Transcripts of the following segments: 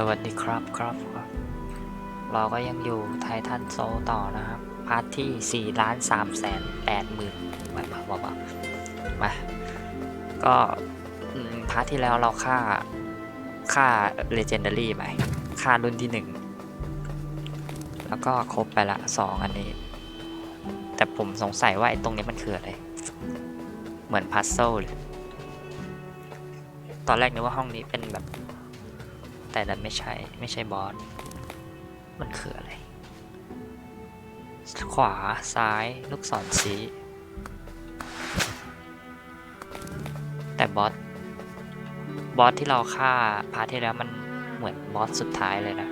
สวัสดีครับครับครับ เราก็ยังอยู่ไททันโซต่อนะครับ พาร์ทที่4ล้าน3แสน8หมื่นมามามามามา ก็พาร์ทที่แล้วเราฆ่าฆ่า Legendary ไปฆ่ารุ่นที่ 1 แล้วก็ครบไปละ 2 อันนี้ แต่ผมสงสัยว่าไอ้ตรงนี้มันคืออะไร เหมือนพัซเซิลเลย ตอนแรกนึกว่าห้องนี้เป็นแบบ แต่ดันไม่ใช่ ไม่ใช่บอส มันคืออะไร ขวาซ้ายลูกศรชี้แต่บอส บอสที่เราฆ่าพาร์ทที่แล้วมันเหมือนบอสสุดท้ายเลยนะ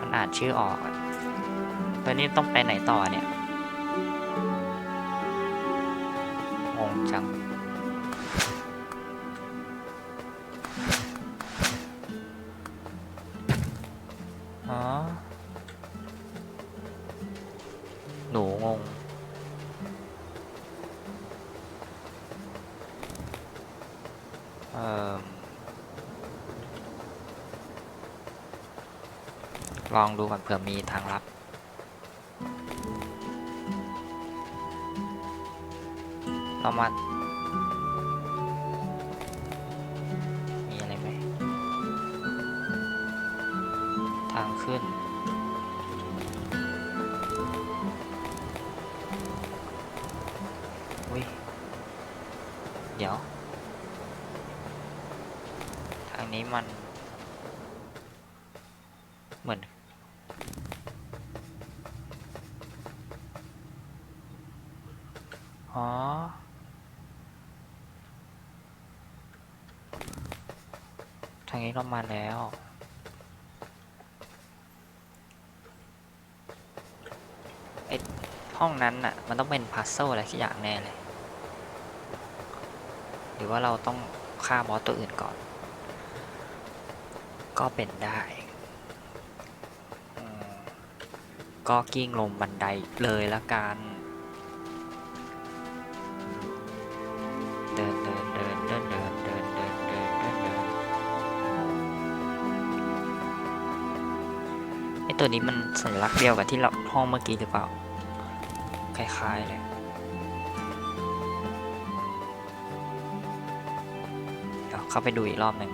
มันอ่านชื่อออกตอะแล้วนี่ต้องไปไหนต่อเนี่ยงงจัง องดูก่อนเผื่อมีทางลับ เรามา มีอะไรไหม ทางขึ้น อุ้ย เดี๋ยว ทางนี้มัน เหมือน อ๋อ ทางนี้ เรามาแล้ว ไอห้องนั้นน่ะ มันต้องเป็นพัซเซิลอะไรสักอย่างแน่เลย หรือว่าเราต้องฆ่าบอสตัวอื่นก่อน ก็เป็นได้ก็กิ้งลงบันไดเลยละกัน ตัวนี้มันสัญลักษณ์เดียวกับที่เราห้องเมื่อกี้หรือเปล่า คล้ายๆเลยเดี๋ยวเข้าไปดูอีกรอบหนึ่ง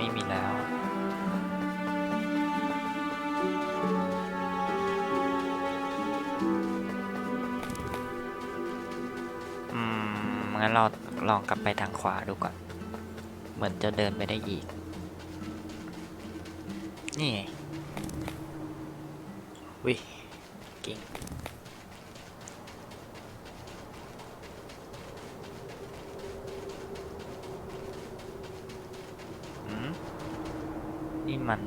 ไม่มีแล้ว อืม งั้นเราลองกลับไปทางขวาดูก่อน เหมือนจะเดินไปได้อีก นี่วิเก่งอืมนี่ มัน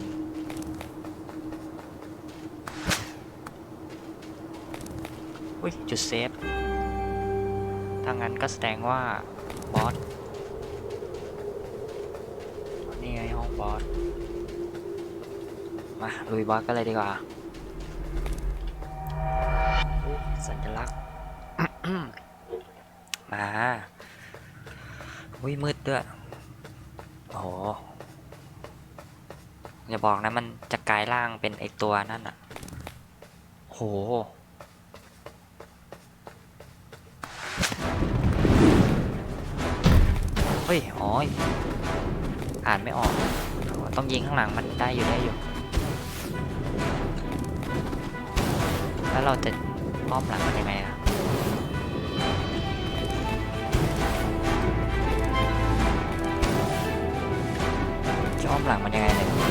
อุ้ย จุดเซฟถ้างั้นก็แสดงว่า บอส นี่ไงห้องบอส มา ลุยบอสกันเลยดีกว่า สัญลักษณ์ มา อุ้ยมืดด้วย โอ้โห อย่าบอกนะมันจะกลายร่างเป็นไอตัวนั่นอะโห เฮ้ยอ๋อยอ่านไม่ออก ต้องยิงข้างหลังมันได้อยู่ได้อยู่ แล้วเราจะอ้อมหลังมันยังไงอะจะอ้อมหลังมันยังไงเนี่ย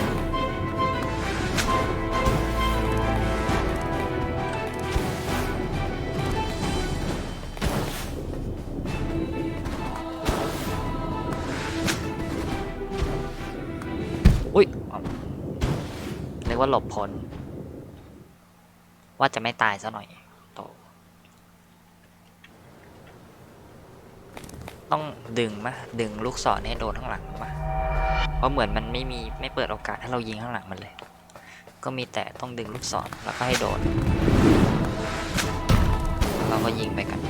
อุ้ยเรียกว่าหลบพ้น ว่าจะไม่ตายซะหน่อยโตต้องดึงมะดึงลูกศรให้โดนข้างหลังมะเพราะเหมือนมันไม่มีไม่เปิดโอกาสให้เรายิงข้างหลังมันเลย ก็มีแต่ต้องดึงลูกศรแล้วก็ให้โดน เราก็ยิงไปกัน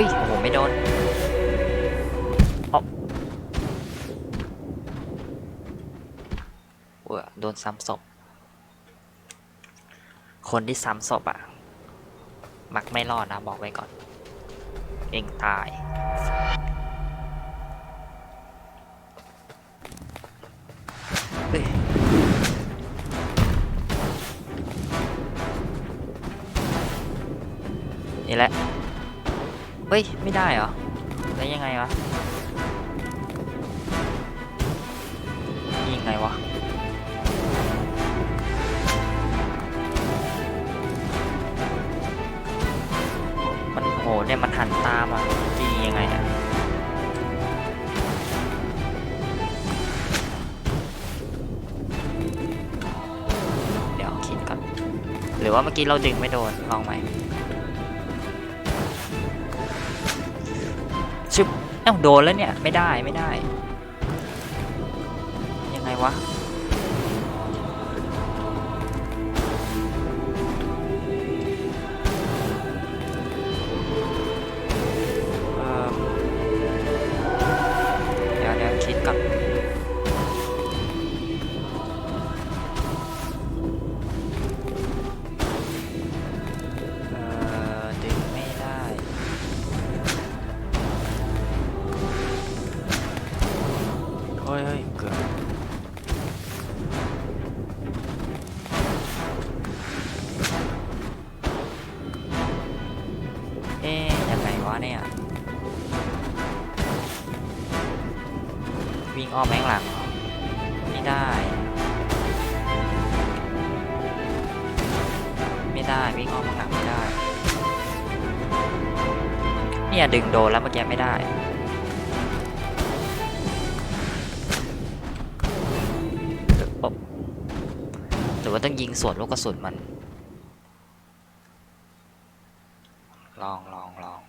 อุ้ยโอ้โหไม่โดนเอาเว้ยโดนซ้ำศพ คนที่ซ้ำศพอะมักไม่รอดนะ บอกไว้ก่อน เองตาย เฮ้ยนี่แหละ เฮ้ย ไม่ได้เหรอ แล้วยังไงวะยิงไงวะมันโหเนี่ยมันหันตามอะจะยิงยังไงอะเดี๋ยวคิดก่อนหรือว่าเมื่อกี้เราดึงไม่โดนลองไหม บเอ้าโดนแล้วเนี่ย ไม่ได้ไม่ได้ ยังไงวะ ยเฮ้ยเกือบเอ๊ยยังไงวะเนี่ย วิ่งอ้อมแมงหลังไม่ได้ ไม่ได้ วิ่งอ้อมข้างหลังไม่ได้ เนี่ยดึงโดนแล้วเมื่อกี้ไม่ได้ หรือว่าต้องยิงสวนลูกกระสุนมัน ลองลองลอง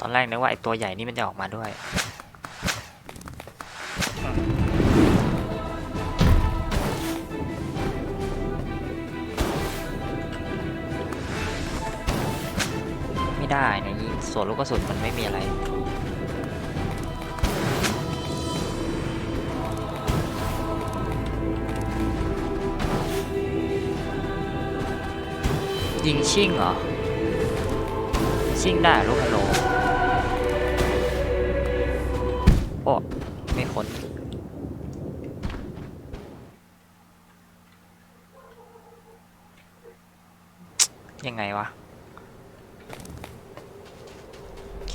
ตอนแรกนึกว่าไอตัวใหญ่นี่มันจะออกมาด้วย กกระสุนมันไม่มีอะไรยิงชิ่งเหรอ ชิ่งได้รอลูกฮัลโหลโอ้ไม่คนยังไงวะ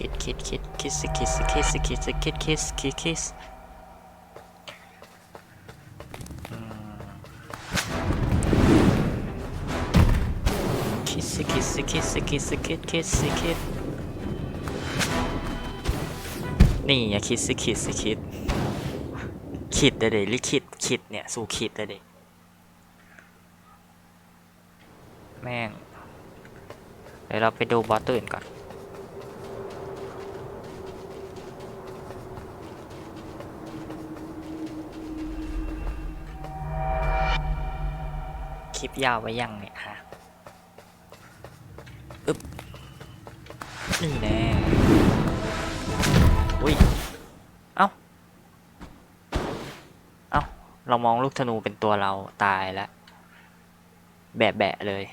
คิดคิดคิดคิดสิคิดสิคิดสิคิดสิคิดคิดคิดคิดคิดสิคิดสิคิดสิคิดสิคิดคิดสิคิดนี่อย่าคิดสิคิดสิคิดคิดได้เลยลิคิดคิดเนี่ย สู่คิดได้เลยแม่งเดี๋ยวเราไปดูบอสตื่นก่อน ลิปยาวไว้ยังเนี่ยฮะอึ๊บนี่แน่อุ้ย เอ้า เอ้า เรามองลูกธนูเป็นตัวเราตายแล้ว แบะแบะเลย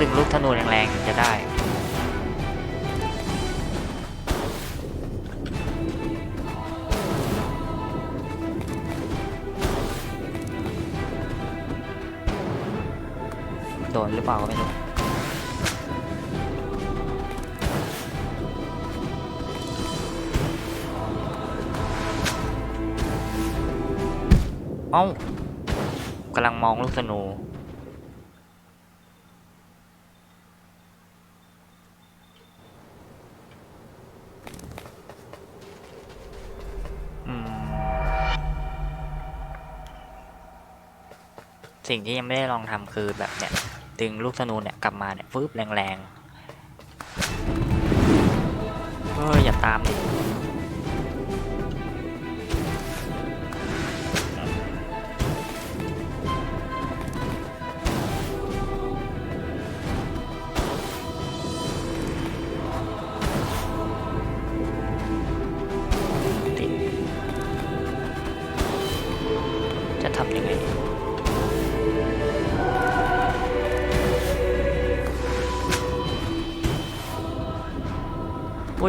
ดึงลูกธนูแรงๆถึงจะได้ โดนหรือเปล่าก็ไม่รู้เอ้ากำลังมองลูกธนู สิ่งที่ยังไม่ได้ลองทำคือแบบเนี้ยดึงลูกธนูเนี่ยกลับมาเนี่ยฟืบแรงๆเฮ้ยอย่าตามดิ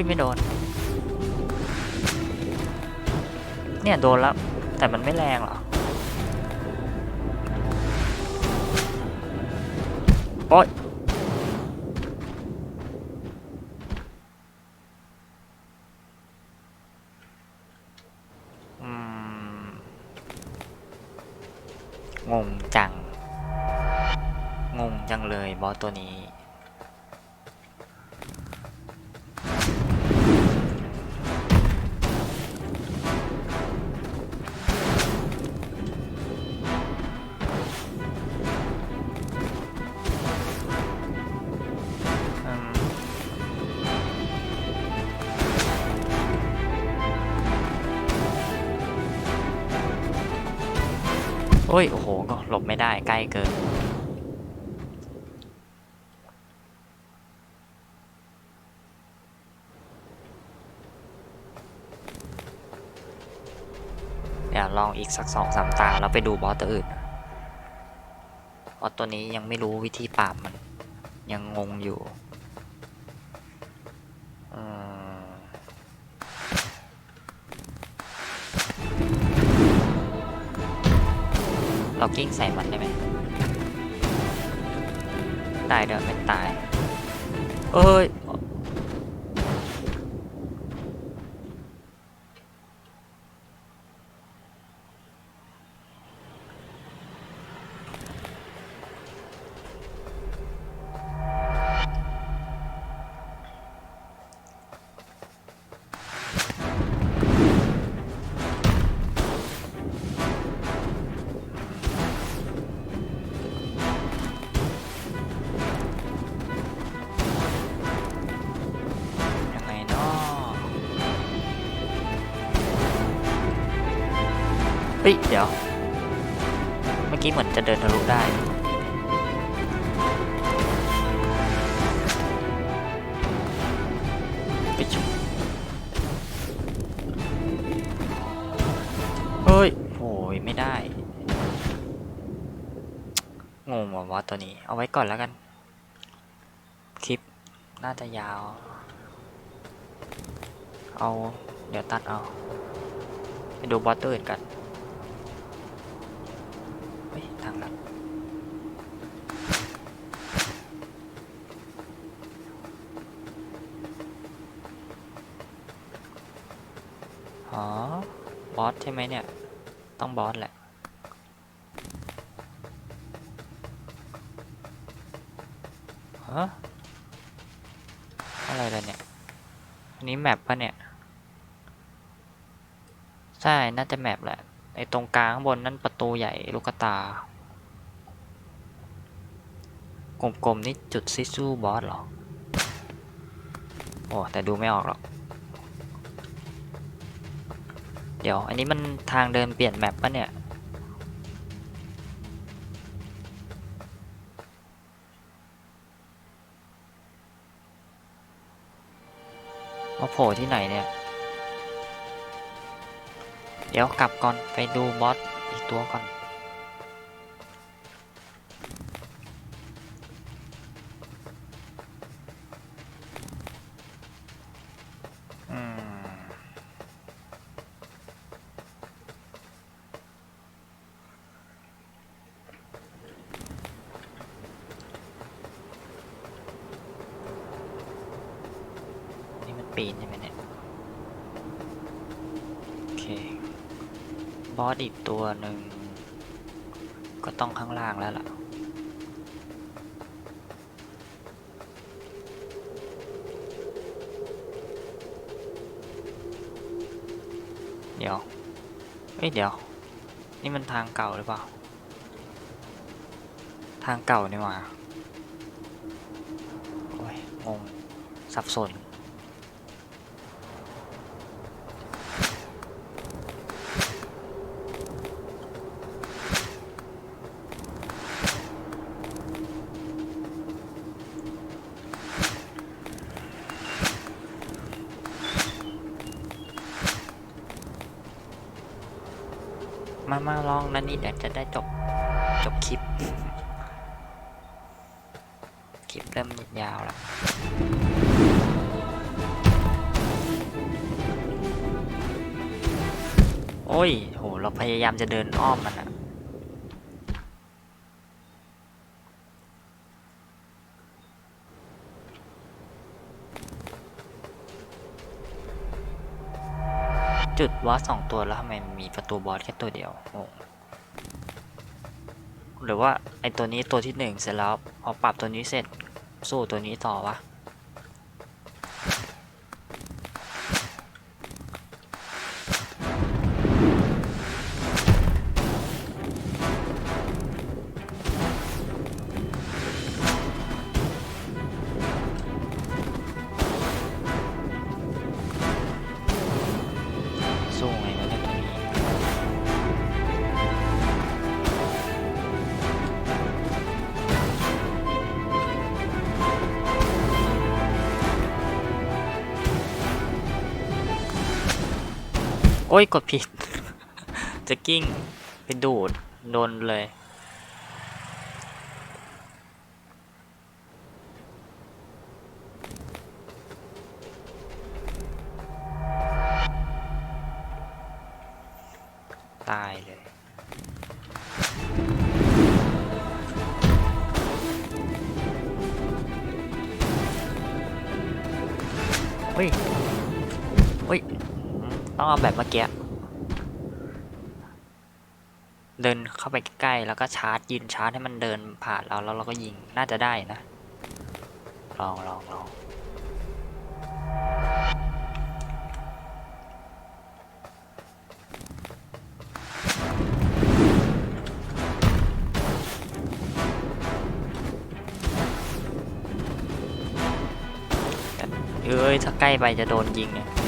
ยไม่โดน เนี่ยโดนแล้ว แต่มันไม่แรงหรอโอ๊ยงงจัง งงจังเลยบอสตัวนี้ ได้ใกล้เกิน เดี๋ยวลองอีกสักสองสามตา แล้วไปดูบอสตัวอื่นบอสตัวนี้ยังไม่รู้วิธีปราบมัน ยังงงอยู่ อืม เรากิ้งใส่มันได้ไหมตายเด้อไม่ตายเอ้ย ฮ้ย เดี๋ยว เมื่อกี้เหมือนจะเดินทะลุได้ ไปชุบเฮ้ย โอ้ย ไม่ได้ งงว่ะวอสตัวนี้ เอาไว้ก่อนแล้วกัน คลิป น่าจะยาว เอา เดี๋ยวตัดเอา ไปดูบอสตัวอื่นกัน เฮ้ยทางลัดอ๋อ บอสใช่ไหมเนี่ย ต้องบอสแหละ ฮะ อะไรเลยเนี่ย อันนี้แมปปะเนี่ย ใช่ น่าจะแมปแหละ ไอตรงกลางข้างบนนั่นประตูใหญ่ลูกตากลมๆนี่จุดซิซูบอสหรอ โอ้ แต่ดูไม่ออกหรอก เดี๋ยว อันนี้มันทางเดินเปลี่ยนแมปปะเนี่ย มาโผล่ที่ไหนเนี่ย เดี๋ยวกลับก่อนไปดูบอสอีกตัวก่อนอืมนี่มันปีนใช่ไหมเนี่ย โอเค บ อสอีกตัวหนึ่ง ก็ต้องข้างล่างแล้วล่ะ เดี๋ยว เอ้ยเดี๋ยว นี่มันทางเก่าหรือเปล่า ทางเก่านี่หว่า โอ้ย งง สับสน มามาลองนั่นนี่เดี๋ยวจะได้จบ จบคลิป คลิปเริ่มยาวแล้วโอ้ยโห เราพยายามจะเดินอ้อมมันอะ จุดวอสสองตัวแล้วทำไมมีประตูบอสแค่ตัวเดียวงงหรือว่าไอตัวนี้ตัวที่หนึ่งเสร็จแล้วพอปรับตัวนี้เสร็จสู้ตัวนี้ต่อวะ โอ้ย กดผิด จะกิ้งไปดูด โดนเลย ตายเลย เฮ้ย เฮ้ย ต้องเอาแบบเมื่อกี้เดินเข้าไปใกล้ๆแล้วก็ชาร์จยืนชาร์จให้มันเดินผ่านเราแล้วเราก็ยิงน่าจะได้นะ ลองลองลองเอ้ยถ้าใกล้ไปจะโดนยิงเนี่ย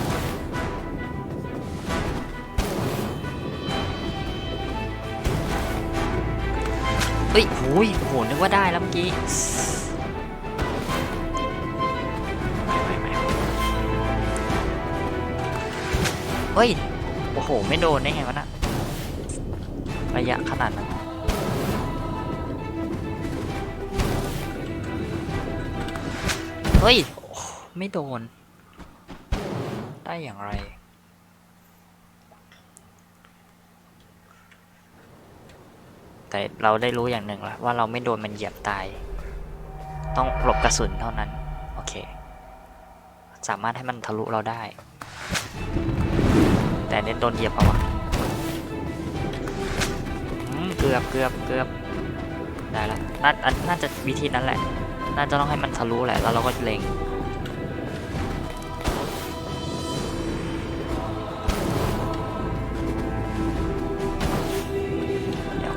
เฮ้ยโหยโหนึกว่าได้แล้วเมื่อกี้เฮ้ย โอ้โห ไม่โดนได้ไงวะน่ะระยะขนาดนั้นเฮ้ยโอ้ไม่โดน ได้อย่างไร แต่เราได้รู้อย่างหนึ่งละว่าเราไม่โดนมันเหยียบตาย ต้องหลบกระสุนเท่านั้น โอเค สามารถให้มันทะลุเราได้ แต่เน้นโดนเหยียบเอาวะเกือบเกือบเกือบได้ละน่าน่าจะวิธีนั้นแหละ น่าจะต้องให้มันทะลุแหละ แล้วเราก็เล็ง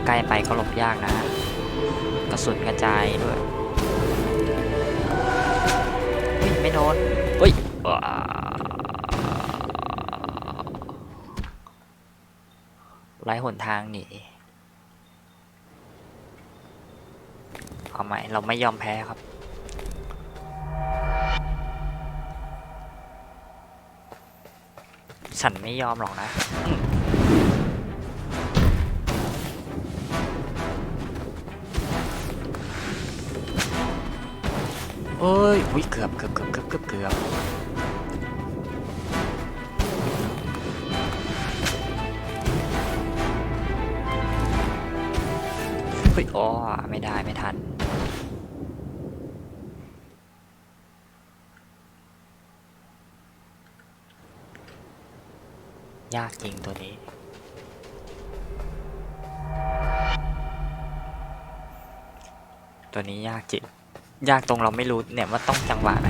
ใกล้ไปก็หลบยากนะ กระสุนกระจายด้วยไม่โดนเฮ้ยไรหนทางหนีเอาใหม่เราไม่ยอมแพ้ครับฉันไม่ยอมหรอกนะ เอ้ยวิเกือบเกือบเกือบเกือบเกือบเกือบเฮ้ยอ๋อไม่ได้ไม่ทันยากจริงตัวนี้ ตัวนี้ยากจริง ยากตรงเราไม่รู้เนี่ยว่าต้องจังหวะไหน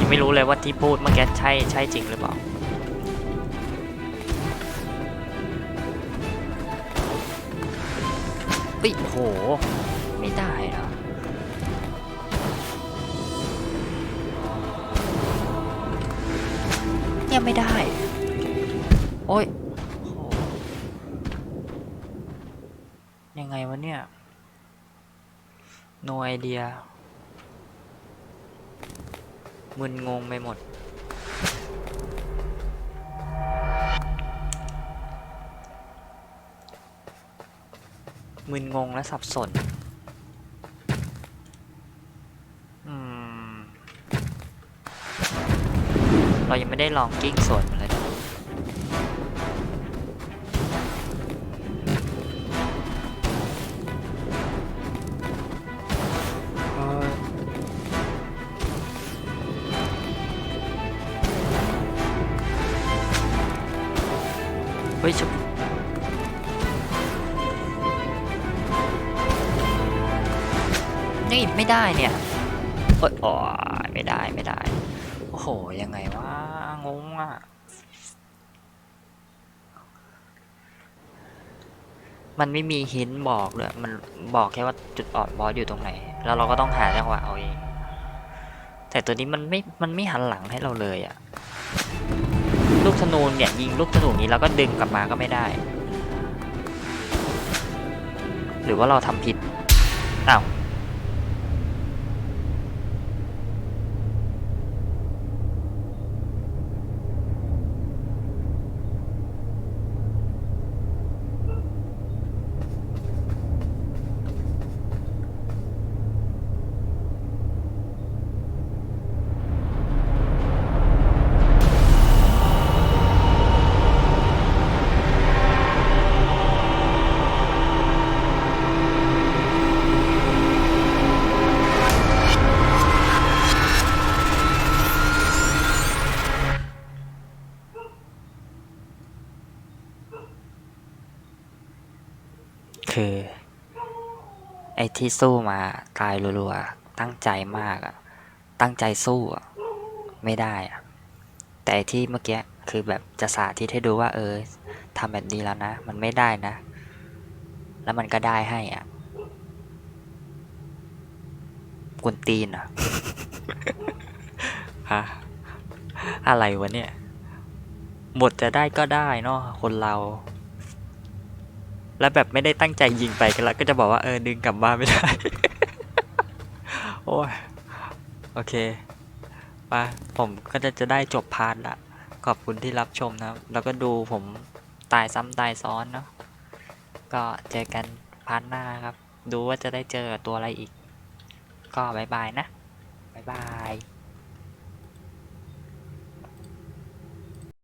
ยังไม่รู้เลยว่าที่พูดเมื่อกี้ใช่ใช่จริงหรือเปล่าเฮ้ยโห ไม่ได้เหรอเนี่ยไม่ได้ โอ้ยยังไงวะเนี่ย no idea มึนงงไปหมด มึนงงและสับสนอืมเรายังไม่ได้ลองกิ้งสวนมันเลย ฮ้ยชนี่ไม่ได้เนี่ยเอ้ยอ๋อไม่ได้ไม่ได้ โอ้โห ยังไงวะ งงอะ มันไม่มีหินบอกเลย มันบอกแค่ว่าจุดอ่อนบอสอยู่ตรงไหน แล้วเราก็ต้องหาจังหวะเอาเอง แต่ตัวนี้มันไม่ มันไม่หันหลังให้เราเลยอะ ลูกธนูเนี่ยยิงลูกธนูนี้แล้วก็ดึงกลับมาก็ไม่ได้ หรือว่าเราทำผิดอ้าว ไอ้ที่สู้มาตายรัวๆ ตั้งใจมากอะตั้งใจสู้อะไม่ได้อะแต่ที่เมื่อกี้คือแบบจะสาธิตให้ดูว่า เออทำแบบนี้แล้วนะ มันไม่ได้นะ แล้วมันก็ได้ให้อะกวนตีนอะฮะอะไรวะเนี่ย หมดจะได้ก็ได้เนาะคนเรา แล้วแบบไม่ได้ตั้งใจยิงไปกันแล้วก็จะบอกว่าเออดึงกลับบ้านไม่ได้ โอ้ยโอเคไปผมก็จะจะได้จบพาร์ทละ ขอบคุณที่รับชมนะแล้วก็ดูผมตายซ้ำตายซ้อนเนาะก็เจอกันพาร์ทหน้าครับ ดูว่าจะได้เจอตัวอะไรอีก ก็บายบายนะบายบาย